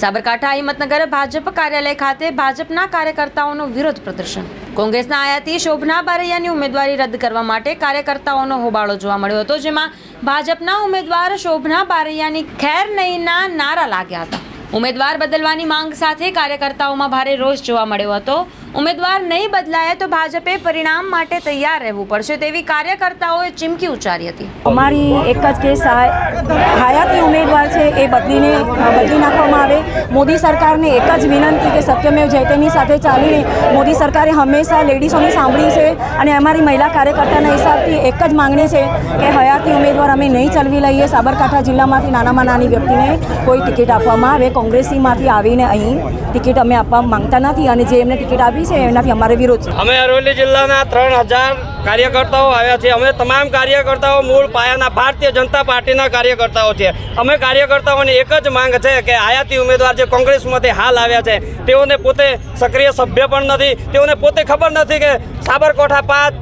સાબરકાંઠા, હિંમતનગર, ભાજપ કાર્યાલય ખાતે ભાજપના કાર્યકર્તાઓનો વિરોધ પ્રદર્શન. કોંગ્રેસના આયાતી શોભના બારૈયાની ઉમેદવારી રદ કરવા માટે કાર્યકર્તાઓનો હોબાળો જોવા મળ્યો હતો, જેમાં ભાજપના ઉમેદવાર શોભના બારૈયાની ખેર નહીંના નારા લાગ્યા હતા. ઉમેદવાર બદલવાની માંગ સાથે કાર્યકર્તાઓમાં ભારે રોષ જોવા મળ્યો હતો. ઉમેદવાર નહીં બદલાય તો ભાજપે પરિણામ માટે તૈયાર રહેવું પડશે તેવી કાર્યકર્તાઓએ ચીમકી ઉચ્ચારી હતી. અમારી એક જ કેસ હયાતી ઉમેદવાર છે એ બદલીને બદલી નાખવામાં આવે. મોદી સરકારને એક જ વિનંતી કે સત્યમેવ જયતેની સાથે ચાલીને મોદી સરકારે હંમેશા લેડીઝોની સાંભળી છે અને અમારી મહિલા કાર્યકર્તાના હિસાબથી એક જ માંગણી છે કે હયાતી ઉમેદવાર અમે નહીં ચલવી લઈએ. સાબરકાંઠા જિલ્લામાંથી નાનામાં નાની વ્યક્તિને કોઈ ટિકિટ આપવામાં આવે. કોંગ્રેસીમાંથી આવીને અહીં ટિકિટ અમે આપવા માંગતા નથી અને જે એમને ટિકિટ આપી છે એનાથી અમારે વિરોધ છે. અમે અરવલ્લી જિલ્લાના ત્રણ હજાર કાર્યકર્તાઓ આવ્યા છે અમે તમામ કાર્યકર્તાઓ મૂળ પાયાના ભારતીય જનતા પાર્ટીના કાર્યકર્તાઓ છે અમે કાર્યકર્તાઓની એક જ માંગ છે કે આયાતી ઉમેદવાર જે કોંગ્રેસમાંથી હાલ આવ્યા છે, તેઓને પોતે સક્રિય સભ્ય પણ નથી. તેઓને પોતે ખબર નથી કે સાબરકોઠા પાંચ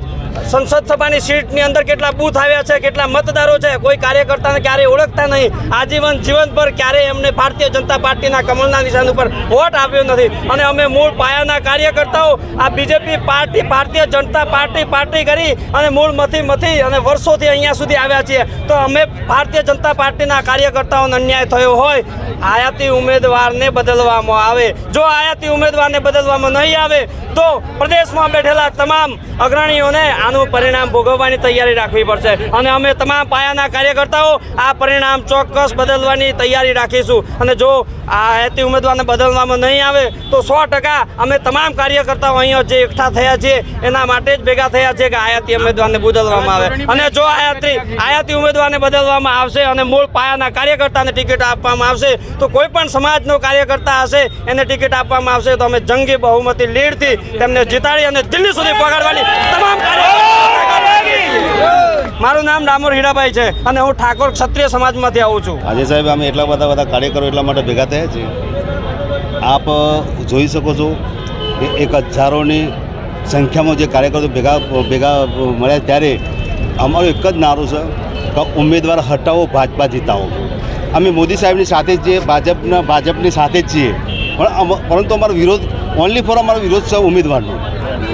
સંસદ સભાની સીટની અંદર કેટલા બૂથ આવ્યા છે, કેટલા મતદારો છે, કોઈ કાર્યકર્તાને ક્યારેય ઓળખતા નહીં. આજીવન જીવનભર ક્યારેય એમને ભારતીય જનતા પાર્ટીના કમળના નિશાન ઉપર વોટ આપ્યો નથી. અને અમે મૂળ પાયાના કાર્યકર્તાઓ, આ BJP party, Bharatiya Janata party party કરી અને મૂળ મથી મથી અને વર્ષોથી અહીંયા સુધી આવ્યા છીએ. તો અમે ભારતીય જનતા પાર્ટીના કાર્યકર્તાઓને અન્યાય થયો હોય, આયાતી ઉમેદવારને બદલવામાં આવે. જો આયાતી ઉમેદવારને બદલવામાં નહીં આવે, તો પ્રદેશમાં બેઠેલા તમામ અગ્રણીઓને આનું પરિણામ ભોગવવાની તૈયારી રાખવી પડશે. અને અમે તમામ પાયાના કાર્યકર્તાઓ આ પરિણામ ચોક્કસ બદલવાની તૈયારી રાખીશું. અને જો આ હેતી ઉમેદવારને બદલવામાં નહીં આવે તો સો ટકા અમે તમામ કાર્યકર્તાઓ અહીંયા જે એકઠા થયા છીએ એના માટે જ ભેગા થયા છે કે આયાતી ઉમેદવારને બદલવામાં આવે. અને જો આયાતી આયાતી ઉમેદવારને બદલવામાં આવશે અને મૂળ પાયાના કાર્યકર્તાને ટિકિટ આપવામાં આવશે તો કોઈ પણ સમાજનો કાર્યકર્તા હશે એને ટિકિટ આપવામાં આવશે તો અમે જંગી બહુમતી લીડથી તેમને જીતાડી અને દિલ્હી સુધી પગાડવાની તમામ કાર્યકર્તાઓ મારું નામ ડામોર હીરાભાઈ છે અને હું ઠાકોર ક્ષત્રિય સમાજમાંથી આવું છું. આજે સાહેબ અમે એટલા બધા બધા કાર્યકરો એટલા માટે ભેગા થયા છીએ. આપ જોઈ શકો છો કે એક હજારોની સંખ્યામાં જે કાર્યકરો ભેગા ભેગા મળ્યા ત્યારે અમારો એક જ નારો છે કે ઉમેદવાર હટાવો, ભાજપા જીતાવો. અમે મોદી સાહેબની સાથે જ છીએ, ભાજપના, ભાજપની સાથે જ છીએ. પણ પરંતુ અમારો વિરોધ ઓનલી ફોર અમારો વિરોધ છે ઉમેદવારનો.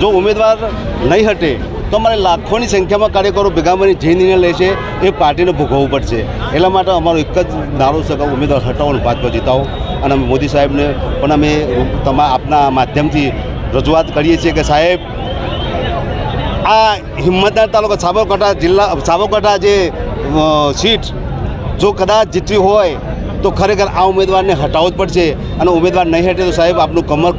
જો ઉમેદવાર નહીં હટે તો અમારે લાખોની સંખ્યામાં કાર્યકરો ભેગા મળીને જે નિર્ણય લેશે એ પાર્ટીને ભોગવવું પડશે. એટલા માટે અમારો એક જ નારો છે કે ઉમેદવાર હટાવો ભાજપા જીતાવો. અને અમે મોદી સાહેબને પણ અમે તમા, આપના માધ્યમથી રજૂઆત કરીએ છીએ કે સાહેબ, આ હિંમતનગર તાલુકા સાબરકાંઠા જિલ્લા, સાબરકાંઠા જે સીટ જો કદાચ જીતવી હોય તો ખરેખર આ ઉમેદવારને હટાવવો જ પડશે અને ઉમેદવાર નહીં હટે તો સાહેબ આપનું કમર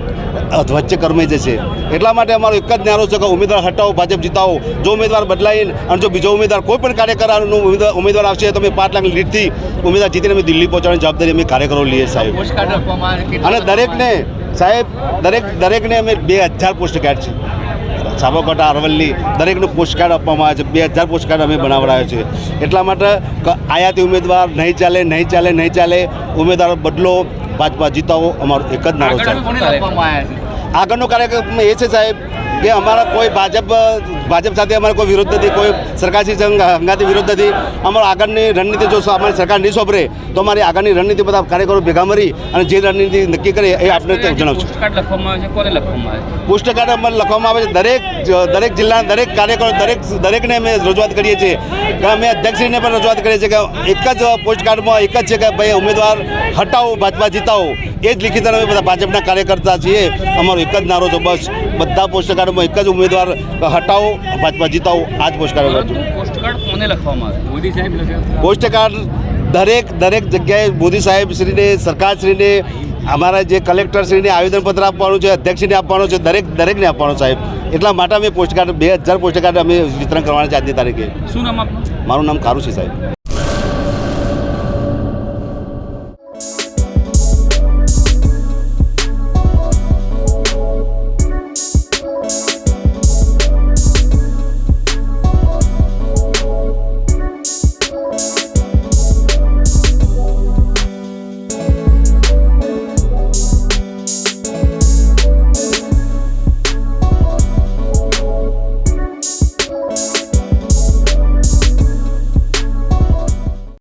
વચ્ચે કરમાઈ જશે. એટલા માટે અમારો એક જ ન્યારો છે કે ઉમેદવાર હટાવો ભાજપ જીતાવો. જો ઉમેદવાર બદલાઈને અને જો બીજો ઉમેદવાર કોઈ પણ કાર્યકરનો ઉમેદવાર ઉમેદવાર આવશે તો અમે પાંચ લાખ લીડથી ઉમેદવાર જીતીને અમે દિલ્હી પહોંચવાની જવાબદારી અમે કાર્યકરો લઈએ સાહેબ. અને દરેકને સાહેબ દરેક દરેકને અમે બે હજાર પોસ્ટ કાર્ડ છે. સાબરકાંઠા અરવલ્લી દરેકનું પોસ્ટકાર્ડ આપવામાં આવે છે. બે હજાર પોસ્ટકાર્ડ અમે બનાવડાવ્યા છે. એટલા માટે આયાતી ઉમેદવાર નહીં ચાલે નહીં ચાલે નહીં ચાલે ઉમેદવાર બદલો ભાજપા જીતાવો અમારો એક જ નારો છે? આગળનો કાર્યક્રમ એ છે સાહેબ કે અમારા કોઈ ભાજપ ભાજપ સાથે અમારે કોઈ વિરોધ નથી કોઈ સરકારથી સંઘ હંગાથી વિરોધ નથી. અમારો આગળની રણનીતિ જો અમારી સરકાર નહીં સોંપરે તો અમારી આગળની રણનીતિ બધા કાર્યકરો ભેગા મળી અને જે રણનીતિ નક્કી કરે એ આપણે તે જણાવશું. કાર્ડ લખવામાં આવે લખવામાં આવે છે? અમારે લખવામાં આવે છે દરેક દરેક જિલ્લાના દરેક કાર્યકરો દરેક દરેકને અમે રજૂઆત કરીએ છીએ. કે અમે અધ્યક્ષશ્રીને પણ રજૂઆત કરીએ છીએ કે એક જ પોસ્ટકાર્ડમાં એક જ છે કે ભાઈ ઉમેદવાર હટાવો ભાજપા જીતાવો. એ જ લિખિત અમે બધા ભાજપના કાર્યકર્તા છીએ. અમારો એક જ નારો છે બસ. બધા પોસ્ટકાર્ડમાં એક જ ઉમેદવાર હટાવો ભાજપા જીતાવો આ જ પોસ્ટકાર્ડ પોસ્ટકાર્ડ કોને લખવામાં આવે? મોદી સાહેબ લખે પોસ્ટ કાર્ડ દરેક દરેક જગ્યાએ મોદી સાહેબશ્રીને સરકારશ્રીને અમારા જે કલેક્ટરશ્રીને આવેદનપત્ર આપવાનું છે અધ્યક્ષને આપવાનું છે દરેક દરેકને આપવાનું સાહેબ. એટલા માટે અમે પોસ્ટકાર્ડ બે હજાર પોસ્ટકાર્ડ અમે વિતરણ કરવાના છે આજની તારીખે. શું નામ આપનું? મારું નામ કારું છે સાહેબ.